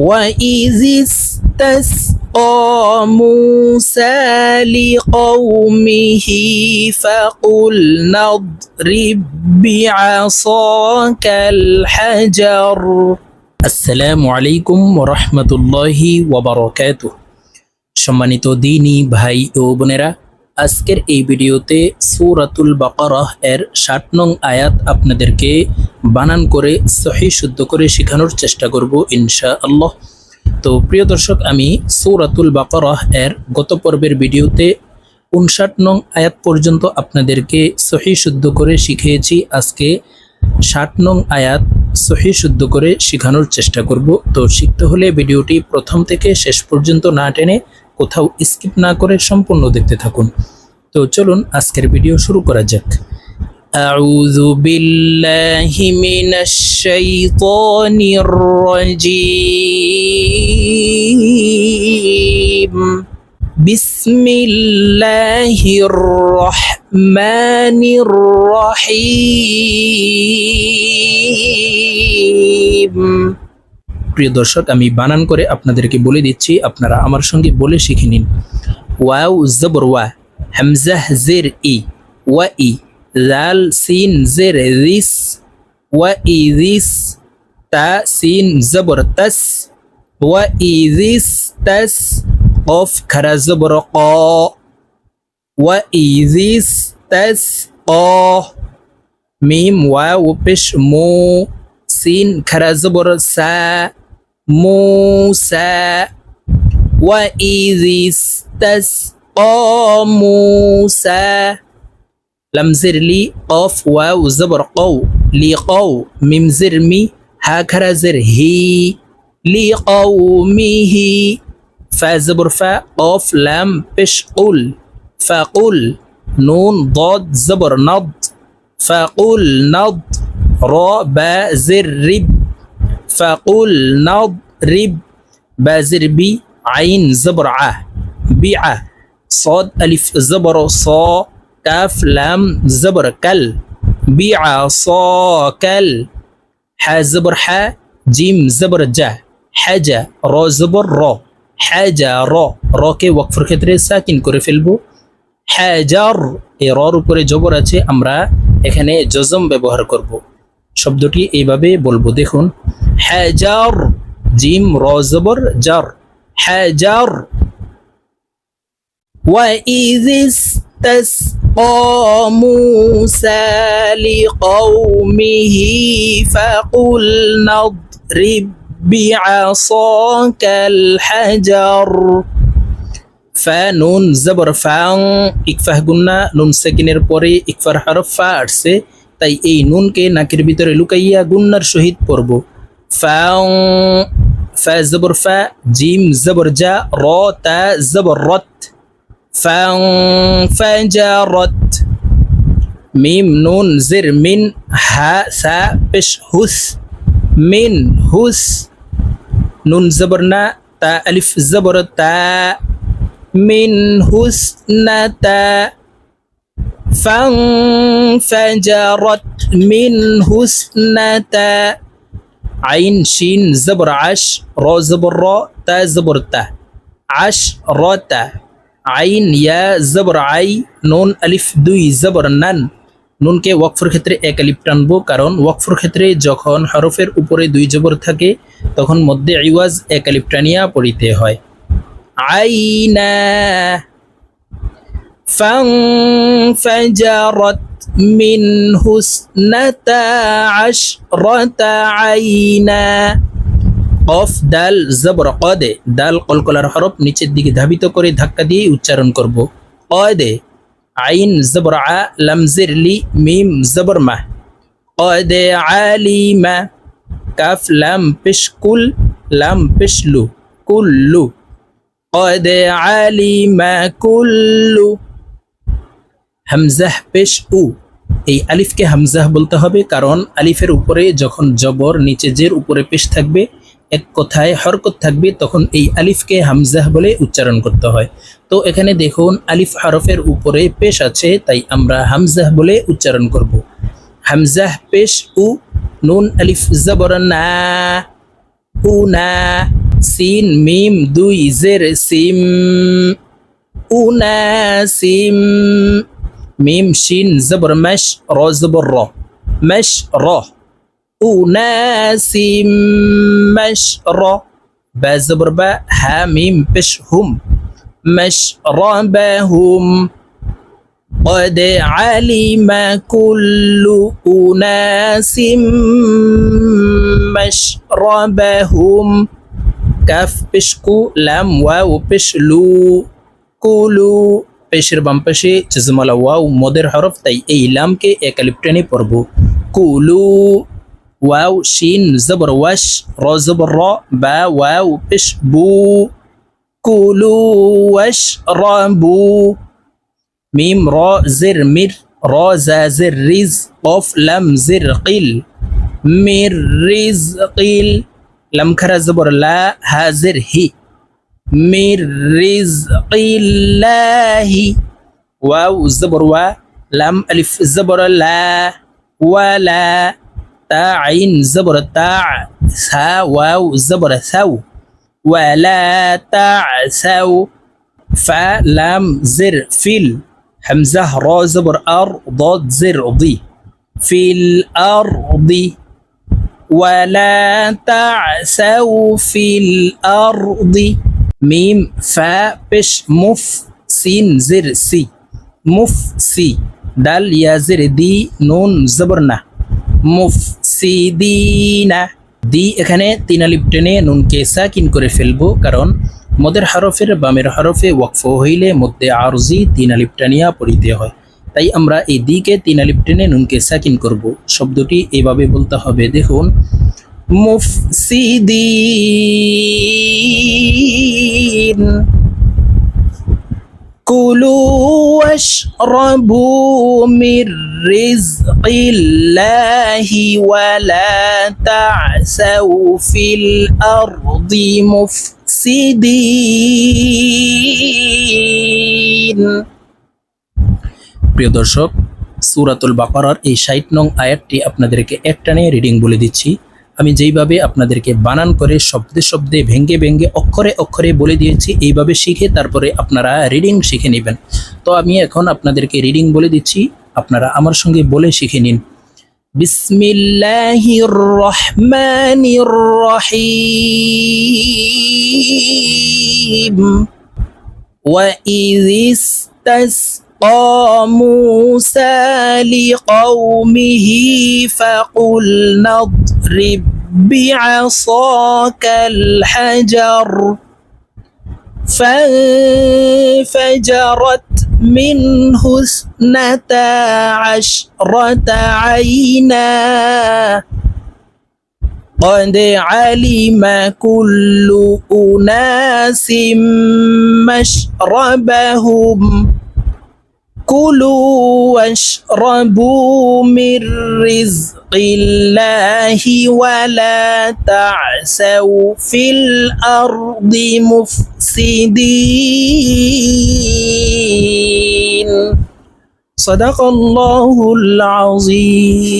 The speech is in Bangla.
وإذ استسقى موسى لقومه فقلنا اضرب بعصاك الحجر السلام عليكم ورحمة الله وبركاته সম্মানিত দিনী ভাই ও বোনেরা আজকের এই ভিডিওতে সূরাতুল বাকারাহ এর ষাট নং আয়াত আপনাদেরকে বানান করে সহি শুদ্ধ করে শেখানোর চেষ্টা করব ইনশা আল্লাহ তো প্রিয় দর্শক, আমি সূরাতুল বাকারাহ এর গত পর্বের ভিডিওতে উনষাট নং আয়াত পর্যন্ত আপনাদেরকে সহি শুদ্ধ করে শিখিয়েছি। আজকে ষাট নং আয়াত সহি শুদ্ধ করে শেখানোর চেষ্টা করব। তো শিখতে হলে ভিডিওটি প্রথম থেকে শেষ পর্যন্ত না টেনে কোথাও স্কিপ না করে সম্পূর্ণ দেখতে থাকুন তো চলুন আজকের ভিডিও শুরু করা যাক أعوذ بالله من الشيطان الرجيم بسم الله الرحمن الرحيم প্রিয় দর্শক, আমি বানান করে আপনাদেরকে বলে দিচ্ছি, আপনারা আমার সঙ্গে বলে শিখে নিন। ওয়াও জবর ওয়া হামজাহ জের ই, ওয়া ই, লাল সিন জের রিস, ওয়া ই রিস, তা সিন জবর তাস, ওয়া ই রিস তাস কফ খারা জবর ক, ওয়া ই রিস তাস ক মিম, ওয়াও, পেশ, মু, সিন খারা জবর সা موسى وإذ استسقى موسى. لم زر لي قاف واو زبر قو لي قو ميم زر مي هكذا زر هي لقومه فا زبر فا قاف لام بش قل فقل نون ضاد زبر نض فقل نض را با زر رب فقل نضرب بازر بي عين زبر ع بيع صاد ألف زبر صا كاف لام زبر كل بيع صا كل ح زبر ح جيم زبر جا حاجة را زبر را حاجة را را কে ওয়াকফের ক্ষেত্রে সাকিন করে ফেলবো হাজার এই রর উপরে জবর আছে আমরা এখানে জজম ব্যবহার করব শব্দটি এইভাবে বলবো দেখুন হাজার জিম রজবর জার হাজার وإذ استسقى موسى لقومه فقلنا اضرب بعصاك الحجر فنون زبر فان ইকফাহ গুন্না নুন সেকিনের পরে ইকফার হরফ ফা আসছে তাই এই নুনকে নাকের ভিতরে লুকাইয়া গুন্নার সহিত পড়ব فا فا زبر فا جيم زبر جا رو تا زبر رت. فان رت. ميم نون زر من ها سا بش هس من هس نون زبرنا تا ألف زبر تا. من هسنا تا. فانفجرت من هسنا আইন, শিন, জবর, আশ, র, জবর, র, তা, জবর আশ, র, তা। আইন, ইয়া, জবর, আই, নুন, আলিফ, দুই, জবর, নান। নুনকে ওয়াকফুর ক্ষেত্রে এক আলিফ টানব, কারণ ওয়াকফুর ক্ষেত্রে যখন হরফের উপরে দুই জবর থাকে, তখন মধ্যে ইওয়াজ এক আলিফ টানিয়া পড়িতে হয়। আইনা ফাং ফাজারত منه اثنتا عشرة عينا কফ দাল জবর কদে দাল কলকলার হরফ নিচের দিকে ধাবিত করে ধাক্কা দিয়ে উচ্চারণ করব কদে আইন জবর আ লামজির লি মিম জবর মা কদে আলিমা কাফ লাম পেশ কুল লাম পেশ লু কুল্লু কদে আলিমা কুল্লু হামজাহ পেশ উ এই আলিফকে হামজাহ বলতে হবে কারণ আলিফের উপরে যখন জবর নিচে জের উপরে পেশ থাকবে, এক কথায় হরকত থাকবে, তখন এই আলিফকে হামজাহ বলে উচ্চারণ করতে হয়। তো এখানে দেখুন, আলিফ হরফের উপরে পেশ আছে, তাই আমরা হামজাহ বলে উচ্চারণ করব। হামজাহ পেশ, উ, নুন, আলিফ, জবর, না, উ, না, সিন, মিম, দুই, জের, সিম উনাসিম ميم شين زبر مش را زبر را. مش را. أناس مش را. با زبر با ها ميم بش هم. مش ربهم قد علم كل أناس مشربهم كاف بشكو لم واو بشلو كلوا পেশের বাম পাশে জজমালা ওয়াও, মদের হরফ, তাই এই লামকে একালিপ টেনে পড়ব। কুলু, ওয়াও, শিন, জবর, ওয়াশ, র, জবর, র, বা, ওয়াও, পেশ, বু। কুলু, ওয়াশ রাবু মিম, র, জির, মির, র, জা, জির, রিজ, কফ, লাম, জির, কিল। মির, রিজ, কিল। লাম জবর, লা হাজির হি। من رزق الله. واو الزبر و لم ألف الزبر لا ولا تاع عين زبر تاع سا واو الزبر سو ولا تاع سو فلام زر فيل. حمزة را زبر أر ضاد زر ضي. في الأرض ولا تعسوا في الأرض মিম ফ্যা পেশ, মুফ, সিন, জির, সি। মুফ, সি। দাল ইয়াজির দি, নুন জবরনা মুফ, সি দিনা দি এখানে তিন আলিপ টেনে নুনকে সাকিন করে ফেলব, কারণ মদের হরফের বামের হরফে ওয়াকফ হইলে মধ্যে আরজি তিন আলিপ টানিয়া পড়িতে হয়। তাই আমরা এই দিকে তিন আলিপ টেনে নুনকে সাকিন করব। শব্দটি এভাবে বলতে হবে। দেখুন মুফসিদিন كلوا واشربوا من رزق الله ولا تعسوا في الأرض مفسدين প্রিয় দর্শক সুরাতুল বাকারার এই ষাট নং আয়াতটি আপনাদেরকে একটানে রিডিং বলে দিচ্ছি আমি যেইভাবে আপনাদেরকে বানান করে শব্দে শব্দে ভেঙ্গে ভেঙ্গে অক্ষরে অক্ষরে বলে দিয়েছি এইভাবে শিখে তারপরে আপনারা রিডিং শিখে নেবেন তো আমি এখন আপনাদেরকে রিডিং বলে দিচ্ছি আপনারা আমার সঙ্গে বলে শিখে নিন বিসমিল্লাহির রহমানির রহিম وإذ استسقى موسى لقومه فقلنا اضرب بعصاك الحجر فانفجرت منه اثنتا عشرة عينا قد علم كل أناس مشربهم كلوا واشربوا من رزق الله ولا تعسوا في الأرض مفسدين. صدق الله العظيم.